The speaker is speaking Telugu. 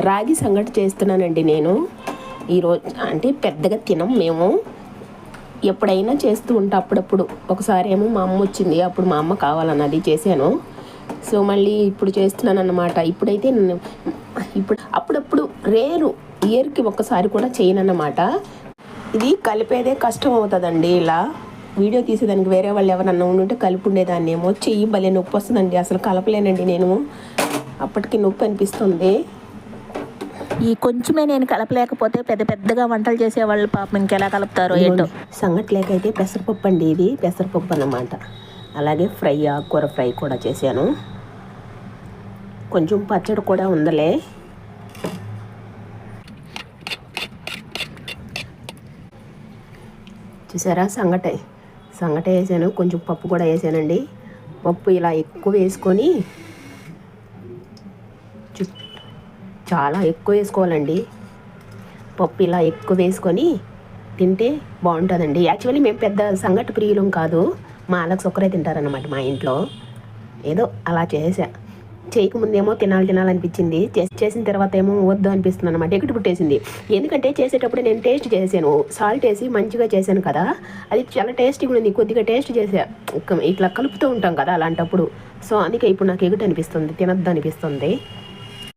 రాగి సంగటి చేస్తున్నానండి నేను. ఈరోజు అంటే పెద్దగా తినం మేము. ఎప్పుడైనా చేస్తూ ఉంటా అప్పుడప్పుడు. ఒకసారి ఏమో మా అమ్మ వచ్చింది. అప్పుడు మా అమ్మ కావాలన్నది చేశాను. సో మళ్ళీ ఇప్పుడు చేస్తున్నాను అన్నమాట ఇప్పుడైతే నేను- ఇప్పుడు అప్పుడప్పుడు రేరు ఇయర్కి ఒక్కసారి కూడా చేయను అన్నమాట ఇది కలిపేదే కష్టం అవుతుందండి ఇలా. వీడియో తీసేదానికి వేరే వాళ్ళు ఎవరన్నా ఉంటే కలిపి ఉండేదాన్ని ఏమో చెయ్యి భలే నొప్పి వస్తుందండి. అసలు కలపలేనండి నేను. అప్పటికి నొప్పి అనిపిస్తుంది. ఈ కొంచెమే నేను కలపలేకపోతే పెద్ద పెద్దగా వంటలు చేసేవాళ్ళు పాపం ఇంకెలా కలుపుతారో ఏంటో. సంగట్లేకైతే పెసరపప్పు అండి ఇది పెసరపప్పు అన్నమాట. అలాగే ఫ్రై ఆకుకూర ఫ్రై కూడా చేశాను. కొంచెం పచ్చడి కూడా ఉందలే. చూసారా సంగటే? సంగటే వేసాను కొంచెం పప్పు కూడా వేసానండి. పప్పు ఇలా ఎక్కువ వేసుకొని చు- చాలా ఎక్కువ వేసుకోవాలండి. పప్పు ఇలా ఎక్కువ వేసుకొని తింటే బాగుంటుందండి. యాక్చువల్లీ మేము పెద్ద సంగటి ప్రియులం కాదు. మా అలక్స్ ఒక్కరే తింటారనమాట మా ఇంట్లో. ఏదో అలా చేసా. చేయకముందేమో తినాలి తినాలనిపించింది చేసి చేసిన తర్వాత ఏమో వద్దు అనిపిస్తుంది అనమాట ఎక్కడి పుట్టేసింది. ఎందుకంటే చేసేటప్పుడు నేను టేస్ట్ చేశాను సాల్ట్ వేసి మంచిగా చేశాను కదా. అది చాలా టేస్టీగా ఉంది. కొద్దిగా టేస్ట్ చేసా. ఇట్లా కలుపుతూ ఉంటాం కదా అలాంటప్పుడు. సో అందుకే ఇప్పుడు నాకు ఎగుటి అనిపిస్తుంది తినద్దు అనిపిస్తుంది.